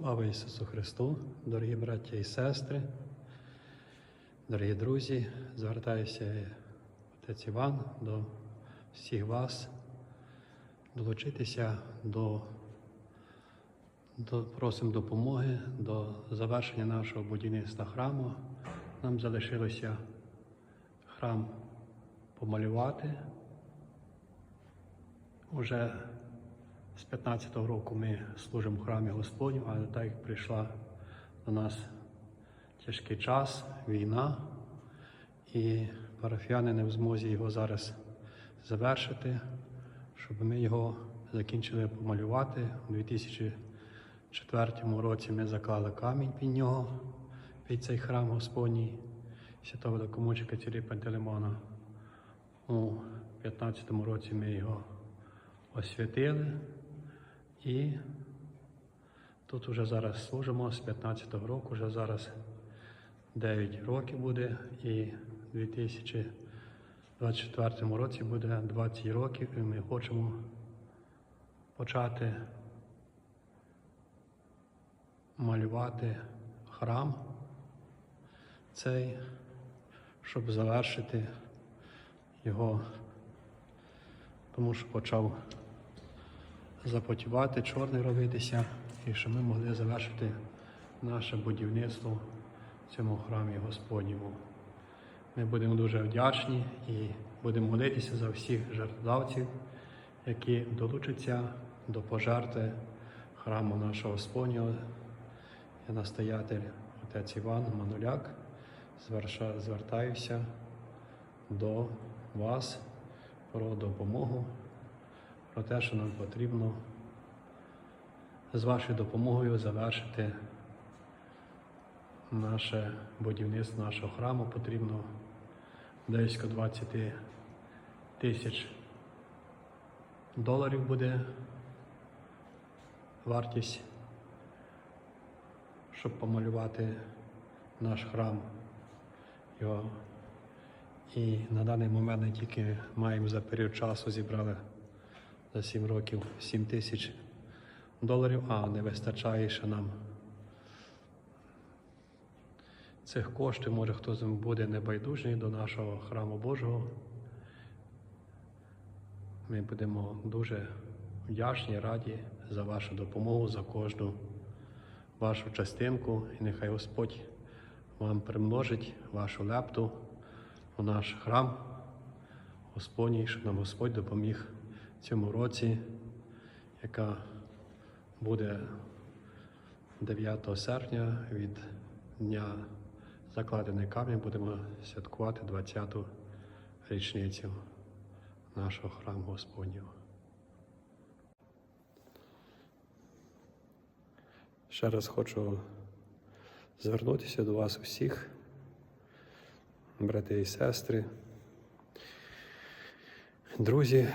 Слава Ісусу Христу, дорогі браття і сестри, дорогі друзі, звертаюся отець Іван до всіх вас, долучитися до, до просимо допомоги до завершення нашого будівництва храму. Нам залишилося храм помалювати. Уже з 15-го року ми служимо в храмі Господню, але так як прийшла до нас тяжкий час, війна, і парафіяни не в змозі його зараз завершити, щоб ми його закінчили помалювати. У 2004 році ми заклали камінь під нього, під цей храм Господній, святого великомучика Цірі Пантелеймона. У 15 році ми його освятили. І тут вже зараз служимо з 15-го року, вже зараз 9 років буде, і в 2024 році буде 20 років, і ми хочемо почати малювати храм цей, щоб завершити його, тому що почав запотівати, чорний робитися, і щоб ми могли завершити наше будівництво в цьому храмі Господньому. Ми будемо дуже вдячні і будемо молитися за всіх жертводавців, які долучаться до пожертви храму нашого Господнього. Я настоятель отець Іван Мануляк. Звертаюся до вас про допомогу про те, що нам потрібно з вашою допомогою завершити наше будівництво нашого храму. Потрібно близько 20 тисяч доларів буде вартість, щоб помалювати наш храм. Його. І на даний момент не тільки маємо за період часу зібрали за 7 років 7 тисяч доларів, а не вистачає ще нам цих коштів. Може хтось буде небайдужий до нашого храму Божого. Ми будемо дуже вдячні, раді за вашу допомогу, за кожну вашу частинку. І нехай Господь вам примножить вашу лепту у наш храм. Господній, щоб нам Господь допоміг цьому році, яка буде 9 серпня від Дня закладений камінь, будемо святкувати 20-ту річницю нашого храму Господнього. Ще раз хочу звернутися до вас усіх, брати і сестри. Друзі,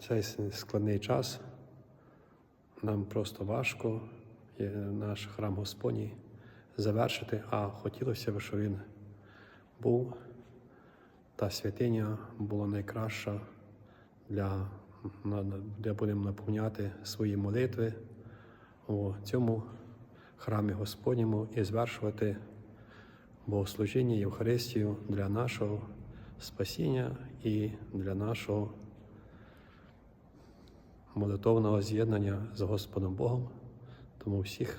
цей складний час. Нам просто важко наш храм Господній завершити, а хотілося б, щоб він був, та святиня була найкраща, для, де будемо наповняти свої молитви у цьому храмі Господньому і звершувати богослужіння Євхаристію для нашого спасіння і для нашого молитовного з'єднання з Господом Богом. Тому всіх